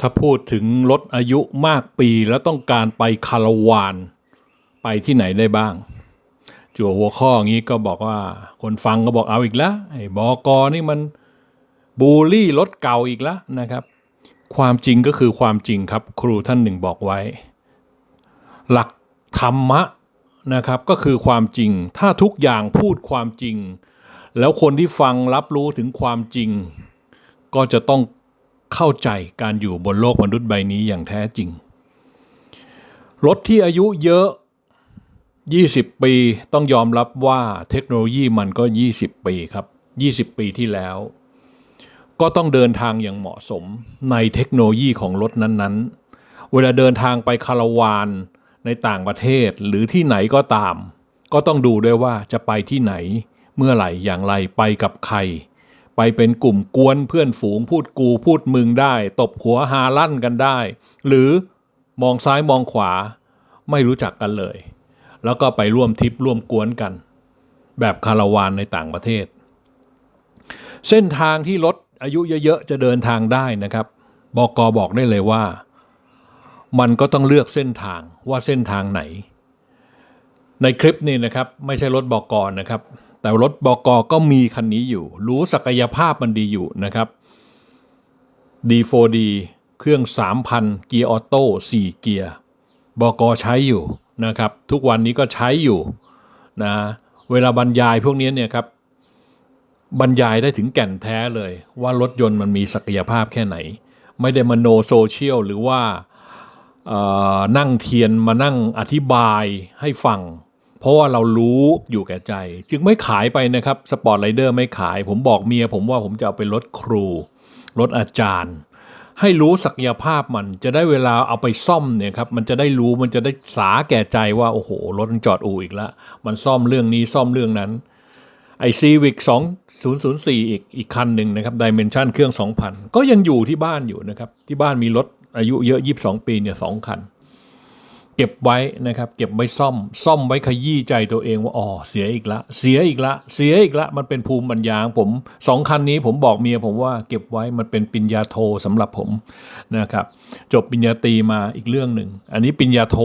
ถ้าพูดถึงรถอายุมากปีแล้วต้องการไปคาราวาน ไปที่ไหนได้บ้าง จั่วหัวข้ออย่างนี้ก็บอกว่า คนฟังก็บอกเอาอีกแล้วไอ้บอกอนี่มันบูลลี่รถเก่าอีกแล้วนะครับ ความจริงก็คือความจริงครับ ครูท่านหนึ่งบอกไว้ หลักธรรมะนะครับก็คือความจริง ถ้าทุกอย่างพูดความจริง แล้วคนที่ฟังรับรู้ถึงความจริง ก็จะต้อง เข้าใจการอยู่บนโลกมนุษย์ใบนี้อย่างแท้จริง รถที่อายุเยอะ 20 ปีต้องยอมรับว่าเทคโนโลยีมันก็ 20 ปีครับ 20 ปีที่แล้ว ก็ต้องเดินทางอย่างเหมาะสมในเทคโนโลยีของรถนั้นๆ เวลาเดินทางไปคาราวานในต่างประเทศหรือที่ไหนก็ตาม ก็ต้องดูด้วยว่าจะไปที่ไหนเมื่อไหร่อย่างไรไปกับใคร ไปเป็นกลุ่มกวนเพื่อนฝูงพูดกูพูดมึงได้ ตบหัวฮาลั่นกันได้ หรือมองซ้ายมองขวา ไม่รู้จักกันเลย แล้วก็ไปร่วมทิปร่วมกวนกัน แบบคาราวานในต่างประเทศ เส้นทางที่รถอายุเยอะๆจะเดินทางได้นะครับบอกอบอกได้เลยว่า มันก็ต้องเลือกเส้นทางว่าเส้นทางไหน ในคลิปนี้นะครับ ไม่ใช่รถบอกอนะครับ แต่รถบกก็มีคันนี้อยู่ รู้ศักยภาพมันดีอยู่นะครับ D4D เครื่อง 3,000 เกียร์ออโต้4เกียร์บกใช้อยู่นะครับ ทุกวันนี้ก็ใช้อยู่นะเวลาบรรยายพวกนี้เนี่ยครับบรรยายได้ถึงแก่นแท้เลยว่ารถยนต์มันมีศักยภาพแค่ไหน ไม่ได้มโนโซเชียลหรือว่านั่งเทียนมานั่งอธิบายให้ฟัง เพราะว่าเรารู้อยู่แก่ใจ จึงไม่ขายไปนะครับสปอร์ตไรเดอร์ไม่ขาย ผมบอกเมียผมว่าผมจะเอาเป็นรถครูรถอาจารย์ ให้รู้ศักยภาพมันจะได้เวลาเอาไปซ่อมเนี่ยครับมันจะได้รู้มันจะได้สาแก่ใจว่าโอ้โหรถมันจอดอู่อีกแล้วมันซ่อมเรื่องนี้ซ่อมเรื่องนั้นไอซีวิก2004 อีกอีกคันหนึ่งนะครับดิเมนชันเครื่อง 2,000 ก็ยังอยู่ที่บ้านอยู่นะครับ ที่บ้านมีรถอายุเยอะ 22 ปีเนี่ยสองคัน เก็บไว้นะครับ เก็บไว้ซ่อม ซ่อมไว้ขยี้ใจตัวเองว่าอ๋อเสียอีกละ เสียอีกละ เสียอีกละ มันเป็นภูมิปัญญางผมสองคันนี้ผมบอกเมียผมว่าเก็บไว้มันเป็นปิญญาโทสำหรับผมนะครับ จบปิญญาตรีมาอีกเรื่องหนึ่ง อันนี้ปิญญาโท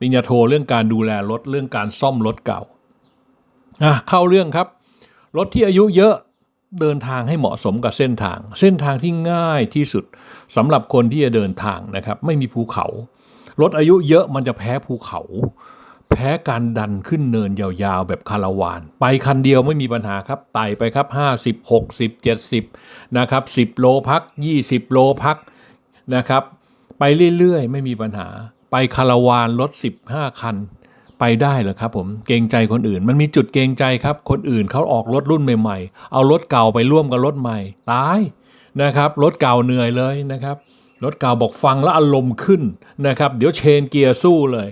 ปิญญาโทเรื่องการดูแลรถเรื่องการซ่อมรถเก่าอะเข้าเรื่องครับ รถที่อายุเยอะเดินทางให้เหมาะสมกับเส้นทาง เส้นทางที่ง่ายที่สุดสำหรับคนที่จะเดินทางนะครับ ไม่มีภูเขา รถอายุเยอะมันจะแพ้ภูเขา แพ้การดันขึ้นเนินยาวๆ แบบคาราวาน ไปคันเดียวไม่มีปัญหาครับไต่ไปครับ 50 60 70 นะครับ 10 โลพัก 20 โลพักนะครับ ไปเรื่อยๆ ไม่มีปัญหา ไปคาราวานรถ15 คันไปได้เหรอครับผมเกรงใจคนอื่น มันมีจุดเกรงใจครับ คนอื่นเขาออกรถรุ่นใหม่ ๆ เอารถเก่าไปร่วมกับรถใหม่ ตายนะครับ รถเก่าเหนื่อยเลยนะครับ รถเก่าบอกฟังแล้วอารมณ์ขึ้นนะครับเดี๋ยวเชนเกียร์สู้เลย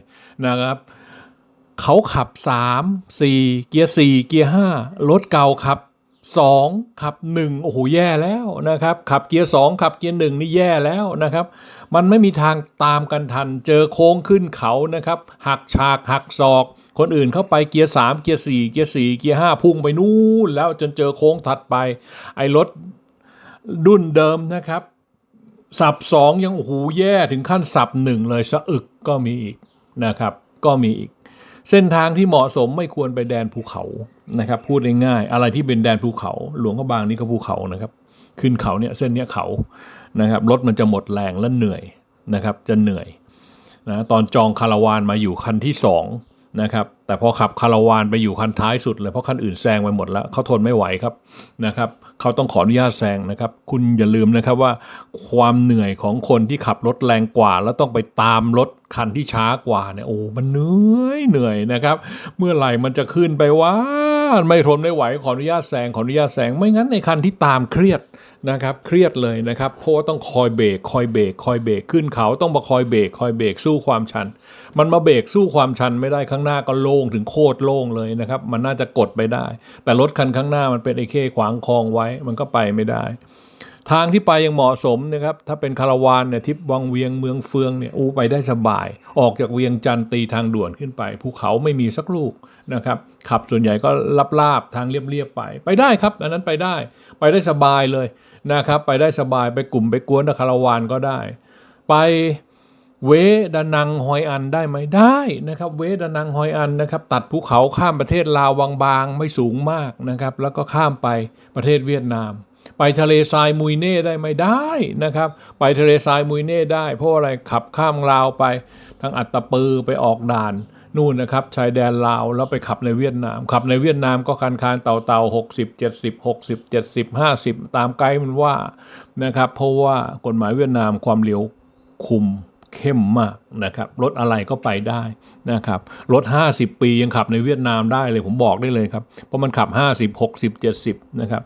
นะครับเขาขับ 3 4 เกียร์ 4 เกียร์ 5 รถเก่าขับ 2 ขับ 1 โอ้โห แย่แล้วนะครับ ขับเกียร์ 2 ขับเกียร์ 1 นี่แย่แล้วนะครับ มันไม่มีทางตามกันทัน เจอโค้งขึ้นเขานะครับ หักฉากหักศอก คนอื่นเข้าไปเกียร์ 3 เกียร์ 4 เกียร์ 4 เกียร์ 5 พุ่งไปนู่นแล้วจนเจอโค้งถัดไป ไอ้รถรุ่นเดิมนะครับ สับสองยังโอ้โหแย่ถึงขั้นสับหนึ่งเลยสะอึกก็มีอีกนะครับ ก็มีอีก เส้นทางที่เหมาะสมไม่ควรไปแดนภูเขานะครับ พูดง่ายๆอะไรที่เป็นแดนภูเขา หลวงพระบางนี่ก็ภูเขานะครับ ขึ้นเขาเนี่ยเส้นเนี้ยเขานะครับรถมันจะหมดแรงและเหนื่อยนะครับ จะเหนื่อยนะตอนจองคาราวานมาอยู่คันที่สอง นะครับแต่พอขับคาราวานไปอยู่คันท้ายสุดเลยเพราะคันอื่นแซงไปหมดแล้วเขาทนไม่ไหวครับนะครับเขาต้องขออนุญาตแซงนะครับ คุณอย่าลืมนะครับว่า ความเหนื่อยของคนที่ขับรถแรงกว่า แล้วต้องไปตามรถคันที่ช้ากว่าเนี่ยโอ้มันเหนื่อยเหนื่อยนะครับ เมื่อไหร่มันจะขึ้นไปว่า ไม่ทนไม่ไหวขออนุญาตแซงขออนุญาตแซงไม่งั้นในคันที่ตามเครียดนะครับเครียดเลยนะครับเพราะว่าต้องคอยเบรกคอยเบรกคอยเบรกขึ้นเขาต้องมาคอยเบรกคอยเบรกสู้ความชัน มันมาเบรกสู้ความชันไม่ได้ข้างหน้าก็โล่งถึงโคตรโล่งเลยนะครับมันน่าจะกดไปได้ แต่รถคันข้างหน้ามันเป็นไอ้เข้ขวางคลองไว้มันก็ไปไม่ได้ ทางที่ไปยังเหมาะสมนะครับ ถ้าเป็นคาราวานเนี่ยทิพวังเวียงเมืองเฟืองเนี่ยอู้ไปได้สบาย ออกจากเวียงจันทร์ตีทางด่วนขึ้นไปภูเขาไม่มีสักลูกนะครับขับส่วนใหญ่ก็ลับลาบทางเรียบๆไป ไปได้ครับ อันนั้นไปได้ ไปได้สบายเลยนะครับ ไปได้สบายไปกลุ่มไปกวนคาราวานก็ได้ ไปเวดานังฮอยอันได้ไหมได้นะครับ เวดานังฮอยอันนะครับ ตัดภูเขาข้ามประเทศลาววังบางไม่สูงมากนะครับ แล้วก็ข้ามไปประเทศเวียดนาม ไปทะเลทรายมุยเน่ได้ไหมได้นะครับ ไปทะเลทรายมุยเน่ได้ เพราะอะไรขับข้ามลาวไปทางอัตตปือไปออกด่านนู่นนะครับชายแดนลาวแล้วไปขับในเวียดนาม ขับในเวียดนามก็คันคานเต่าเต่าหกสิบเจ็ดสิบหกสิบเจ็ดสิบห้าสิบตามไกด์มันว่านะครับเพราะว่ากฎหมายเวียดนามความเร็วคุม เข้มมากนะครับรถอะไรก็ไปได้นะครับรถ 50 ปียังขับในเวียดนามได้เลยผมบอกได้เลยครับ เพราะมันขับ 50 60 70นะครับ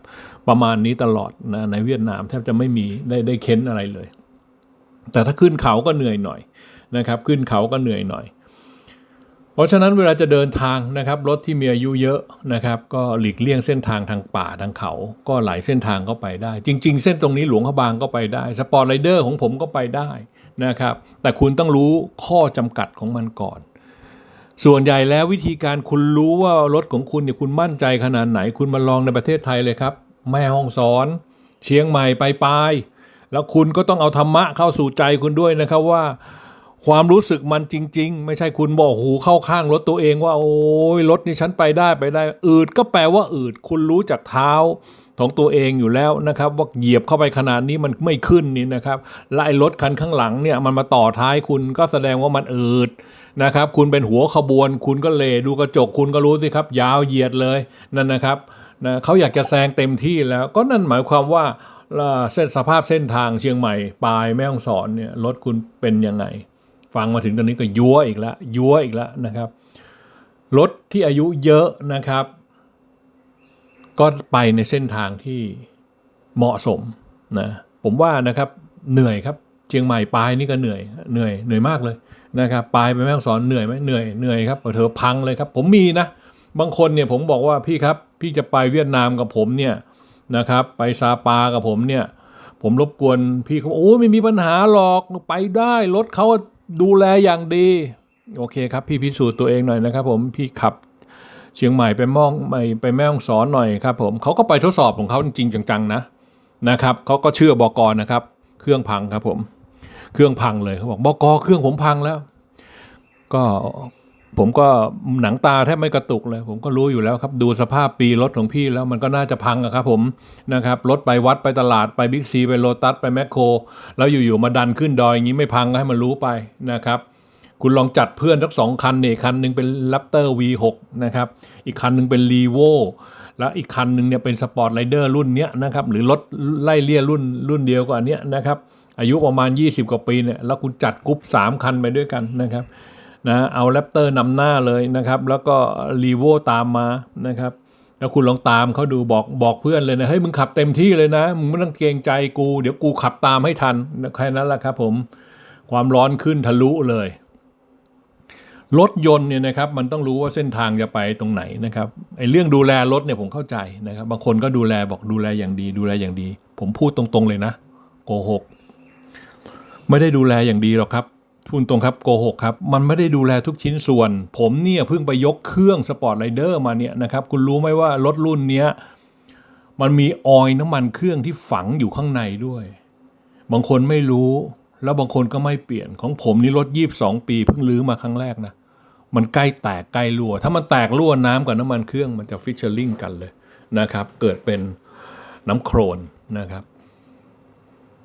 ประมาณนี้ตลอดนะในเวียดนามแทบจะไม่มีได้ได้เค้นอะไรเลย แต่ถ้าขึ้นเขาก็เหนื่อยหน่อยนะครับขึ้นเขาก็เหนื่อยหน่อย เพราะฉะนั้นเวลาจะเดินทางนะครับรถที่มีอายุเยอะนะครับ ก็หลีกเลี่ยงเส้นทางทางป่าทางเขา ก็หลายเส้นทางก็ไปได้ จริง ๆ เส้นตรงนี้หลวงพระบางก็ไปได้สปอร์ตไรเดอร์ของผมก็ไปได้ นะครับ แต่คุณต้องรู้ข้อจำกัดของมันก่อน ส่วนใหญ่แล้ววิธีการคุณรู้ว่ารถของคุณเนี่ยคุณมั่นใจขนาดไหน คุณมาลองในประเทศไทยเลยครับ แม่ห้องสอน เชียงใหม่ไปปลายแล้วคุณก็ต้องเอาธรรมะเข้าสู่ใจคุณด้วยนะครับว่าความรู้สึกมันจริง ๆ ไม่ใช่คุณบอกหูเข้าข้างรถตัวเองว่า โอ้ยรถนี่ฉันไปได้ไปได้ อืดก็แปลว่าอืด คุณรู้จากเท้า ของตัวเองอยู่แล้วนะครับว่าเหยียบเข้าไปขนาดนี้มันไม่ขึ้นนี่นะครับและไอ้รถคันข้างหลังเนี่ยมันมาต่อท้ายคุณก็แสดงว่ามันอืดนะครับ คุณเป็นหัวขบวน คุณก็เลดูกระจกคุณก็รู้สิครับ ยาวเหยียดเลยนั่นนะครับนะเขาอยากจะแซงเต็มที่แล้วก็นั่นหมายความว่าเส้นสภาพเส้นทางเชียงใหม่ปลายแม่ฮ่องสอนเนี่ยรถคุณเป็นยังไง ฟังมาถึงตอนนี้ก็ยัวอีกแล้วยัวอีกแล้วนะครับรถที่อายุเยอะนะครับ ก็ไปในเส้นทางที่เหมาะสมนะผมว่านะครับเหนื่อยครับเชียงใหม่ปลายนี่ก็เหนื่อยเหนื่อยเหนื่อยมากเลยนะครับปลายไปแม่ฮ่องสอนเหนื่อยไหมเหนื่อยเหนื่อยครับเธอพังเลยครับ ผมมีนะ บางคนเนี่ยผมบอกว่าพี่ครับ พี่จะไปเวียดนามกับผมเนี่ยนะครับไปซาปากับผมเนี่ย ผมรบกวนพี่เขาบอกโอ้ไม่มีปัญหาหรอกไปได้รถเขาดูแลอย่างดี โอเคครับ พี่พิสูจน์ตัวเองหน่อยนะครับ ผมพี่ขับ เชียงใหม่ไปมองไปไปแม่ฮ่องสอนหน่อยครับผมเขาก็ไปทดสอบของเขาจริงจังๆนะนะครับเขาก็เชื่อบอกรนะครับ เครื่องพังครับผมเครื่องพังเลยเขาบอกบอกเครื่องผมพังแล้ว ก็ผมก็หนังตาแทบไม่กระตุกเลย ผมก็รู้อยู่แล้วครับดูสภาพปีรถของพี่แล้วมันก็น่าจะพังอะครับผมนะครับรถไปวัดไปตลาดไปบิ๊กซีไปโลตัสไปแมคโคร แล้วอยู่ๆมาดันขึ้นดอยอย่างนี้ไม่พังก็ให้มันรู้ไปนะครับ คุณลองจัดเพื่อนสักสองคันเนี่ยคันหนึ่งเป็น Raptor V6 นะครับ อีกคันหนึ่งเป็น r e v o แล้วอีกคันหนึ่งเนี่ยเป็นสปอร์ตไรเดอร์รุ่นเนี้ยนะครับ หรือรถไล่เลี่ยรุ่นรุ่นเดียวกว่าน,นี้นะครับ อายุประมาณ 20 กว่าปีเนี่ย แล้วคุณจัดกรุ๊ป3 คันไปด้วยกันนะครับ นะ เอาแรปเตอร์นำหน้าเลยนะครับ แล้วก็รีโวตามมานะครับแล้วคุณลองตามเขาดูบอกบอกเพื่อนเลยนะเฮ้ยมึงขับเต็มที่เลยนะมึงไม่ต้องเกรงใจกู เดี๋ยวกูขับตามให้ทันแค่นั้นแหละครับผมความร้อนขึ้นทะลุเลย รถยนต์เนี่ยนะครับมันต้องรู้ว่าเส้นทางจะไปตรงไหนนะครับไอ้เรื่องดูแลรถเนี่ยผมเข้าใจนะครับ บางคนก็ดูแลบอกดูแลอย่างดี ดูแลอย่างดี ผมพูดตรงๆเลยนะโกหกไม่ได้ดูแลอย่างดีหรอกครับพูดตรงครับโกหกครับ มันไม่ได้ดูแลทุกชิ้นส่วน ผมเนี่ยเพิ่งไปยกเครื่องสปอร์ตไรเดอร์มาเนี่ยนะครับ คุณรู้ไหมว่ารถรุ่นเนี้ยมันมีออยล์น้ำมันเครื่องที่ฝังอยู่ข้างในด้วย บางคนไม่รู้ แล้วบางคนก็ไม่เปลี่ยนของผมนี่รถยีบสองปีเพิ่งลื้อมาครั้งแรกนะ มันใกล้แตกใกล้รั่ว ถ้ามันแตกรั่วน้ำกับน้ำมันเครื่องมันจะฟิชเชอร์ลิงกันเลยนะครับ เกิดเป็นน้ำโครนนะครับ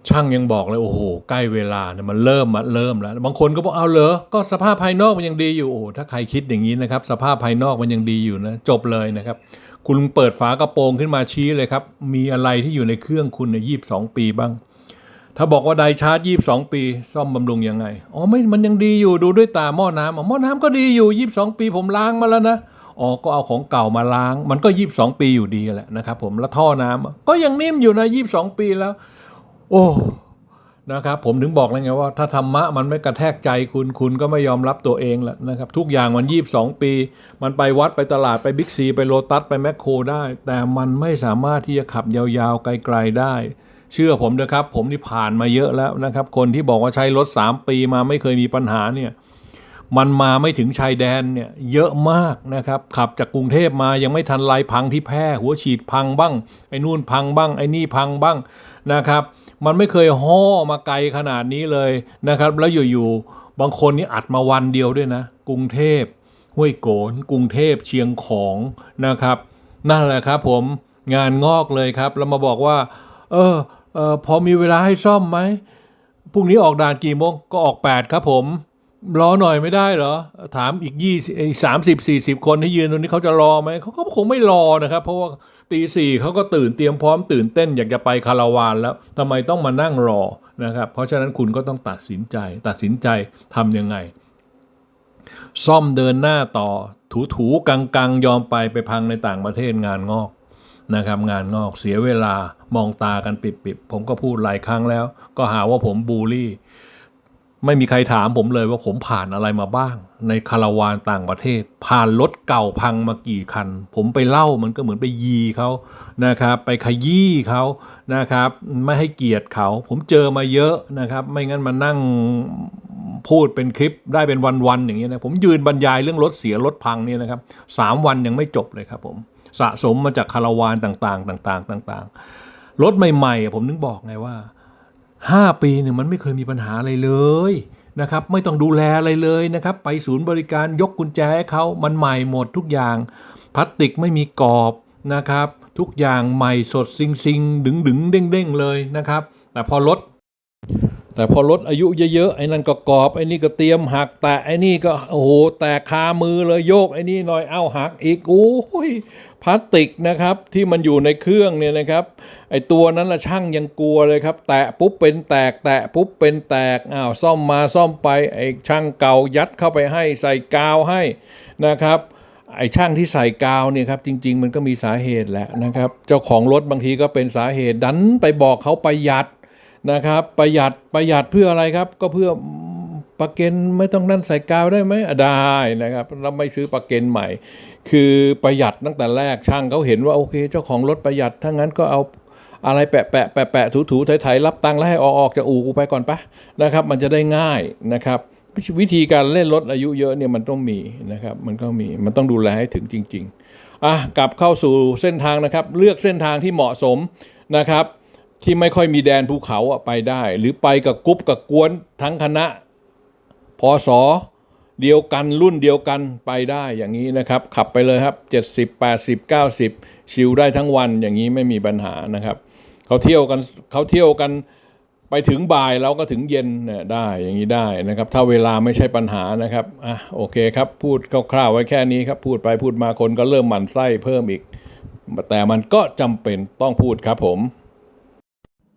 ช่างยังบอกเลยโอ้โหใกล้เวลาเนี่ยมันเริ่มมาเริ่มแล้ว บางคนก็บอกเอาเหรอก็สภาพภายนอกมันยังดีอยู่โอ้ถ้าใครคิดอย่างนี้นะครับ สภาพภายนอกมันยังดีอยู่นะ จบเลยนะครับ คุณเปิดฝากระโปรงขึ้นมาชี้เลยครับ มีอะไรที่อยู่ในเครื่องคุณในยี่บสองปีบ้าง ถ้าบอกว่าไดชาร์จยี่บสองปี ซ่อมบำรุงยังไง อ๋อไม่มันยังดีอยู่ดูด้วยตาหม้อน้ำอ๋อหม้อน้ำก็ดีอยู่ยี่บสองปี ผมล้างมาแล้วนะอ๋อก็เอาของเก่ามาล้าง มันก็ยี่บสองปีอยู่ดีแหละนะครับผมแล้วท่อน้ำก็ยังนิ่มอยู่นะยี่บสองปีแล้ว โอ้นะครับผมถึงบอกแล้วไงว่า ถ้าธรรมะมันไม่กระแทกใจคุณคุณก็ไม่ยอมรับตัวเองแหละนะครับ ทุกอย่างมันยีบสองปี มันไปวัดไปตลาดไปบิ๊กซีไปโลตัสไปแมคโครได้ แต่มันไม่สามารถที่จะขับยาวๆไกล ๆได้ เชื่อผมนะครับ ผมนี่ผ่านมาเยอะแล้วนะครับ คนที่บอกว่าใช้รถ 3 ปีมาไม่เคยมีปัญหาเนี่ยมันมาไม่ถึงชายแดนเนี่ยเยอะมากนะครับ ขับจากกรุงเทพมายังไม่ทันไรพังที่แพร่ หัวฉีดพังบ้าง ไอ้นู่นพังบ้าง ไอ้นี่พังบ้างนะครับ มันไม่เคยห่อมาไกลขนาดนี้เลยนะครับ แล้วอยู่ๆบางคนนี่อัดมาวันเดียวด้วยนะ กรุงเทพห้วยโกนกรุงเทพเชียงของนะครับ นั่นแหละครับผมงานงอกเลยครับ แล้วมาบอกว่า เออ เออพอมีเวลาให้ซ่อมไหมพรุ่งนี้ออกด่านกี่โมงก็ออก 8 ครับผมรอหน่อยไม่ได้เหรอ ถามอีกยี่สามสิบสี่สิบคนที่ยืนตรงนี้เขาจะรอไหมเขาก็คงไม่รอนะครับ เพราะว่าตีสี่เขาก็ตื่นเตรียมพร้อมตื่นเต้นอยากจะไปคาราวานแล้วทำไมต้องมานั่งรอนะครับ เพราะฉะนั้นคุณก็ต้องตัดสินใจ ตัดสินใจทำยังไง ซ่อมเดินหน้าต่อ ถูๆกังๆ ยอมไปไปพังในต่างประเทศงานงอก นะครับงานงอกเสียเวลามองตากันปิบๆผมก็พูดหลายครั้งแล้ว ก็หาว่าผมบูลลี่ ไม่มีใครถามผมเลยว่าผมผ่านอะไรมาบ้าง ในคาราวานต่างประเทศ ผ่านรถเก่าพังมากี่คัน ผมไปเล่ามันก็เหมือนไปยีเขานะครับไปขยี้เขานะครับไม่ให้เกียรติเขา ผมเจอมาเยอะนะครับ ไม่งั้นมานั่งพูดเป็นคลิปได้เป็นวันๆอย่างเงี้ยนะผมยืนบรรยายเรื่องรถเสียรถพังเนี่ยนะครับสามวันยังไม่จบเลยครับผม สะสมมาจากคาราวานต่างๆ ต่าง ๆ ต่าง ๆ รถใหม่ ๆ ผมนึกบอกไงว่าห้าปีเนี่ยมันไม่เคยมีปัญหาอะไรเลยนะครับไม่ต้องดูแลอะไรเลยนะครับ ไปศูนย์บริการยกกุญแจให้เขามันใหม่หมดทุกอย่างพลาสติกไม่มีกรอบนะครับ ทุกอย่างใหม่สดซิงซิงดึงดึงเด้งเด้งๆเลยนะครับ แต่พอรถ แต่พอรถอายุเยอะๆไอ้นั่นก็กรอบไอ้นี่ก็เตรียมหัก แต่ไอ้นี่ก็โอ้โหแตกคามือเลยโยกไอ้นี่หน่อยเอ้าหักอีกโอ้ยพลาสติกนะครับที่มันอยู่ในเครื่องเนี่ยนะครับไอ้ตัวนั้นละช่างยังกลัวเลยครับ แตะปุ๊บเป็นแตก แตะปุ๊บเป็นแตกอ้าวซ่อมมาซ่อมไปไอ้ช่างเก่ายัดเข้าไปให้ใส่กาวให้นะครับไอ้ช่างที่ใส่กาวเนี่ยครับจริง ๆ มันก็มีสาเหตุแหละนะครับ เจ้าของรถบางทีก็เป็นสาเหตุดันไปบอกเขาประหยัด นะครับ ประหยัดประหยัดเพื่ออะไรครับ ก็เพื่อประกันไม่ต้องนั่นใส่กาวได้ไหมอะได้นะครับเราไม่ซื้อประกันใหม่ คือประหยัดตั้งแต่แรกช่างเขาเห็นว่าโอเค เจ้าของรถประหยัดถ้างั้นก็เอาอะไรแปะแปะแปะแปะถูถูไถไถรับตังค์แล้วให้ออกออกจากอู่กูไปก่อนปะนะครับ มันจะได้ง่ายนะครับ วิธีการเล่นรถอายุเยอะเนี่ยมันต้องมีนะครับ มันก็มีมันต้องดูแลให้ถึงจริง ๆอะกลับเข้าสู่เส้นทางนะครับ เลือกเส้นทางที่เหมาะสมนะครับ ที่ไม่ค่อยมีแดนภูเขาไปได้ หรือไปกับกรุ๊ปกับกวนทั้งคณะพศเดียวกันรุ่นเดียวกันไปได้อย่างนี้นะครับ ขับไปเลยครับ 70 80 90 ชิลได้ทั้งวันอย่างนี้ไม่มีปัญหานะครับเขาเที่ยวกันเขาเที่ยวกันไปถึงบ่ายเราก็ถึงเย็นเนี่ยได้อย่างนี้ได้นะครับ ถ้าเวลาไม่ใช่ปัญหานะครับอะโอเคครับ พูดคร่าวๆไว้แค่นี้ครับ พูดไปพูดมาคนก็เริ่มหมั่นไส้เพิ่มอีก แต่มันก็จำเป็นต้องพูดครับผม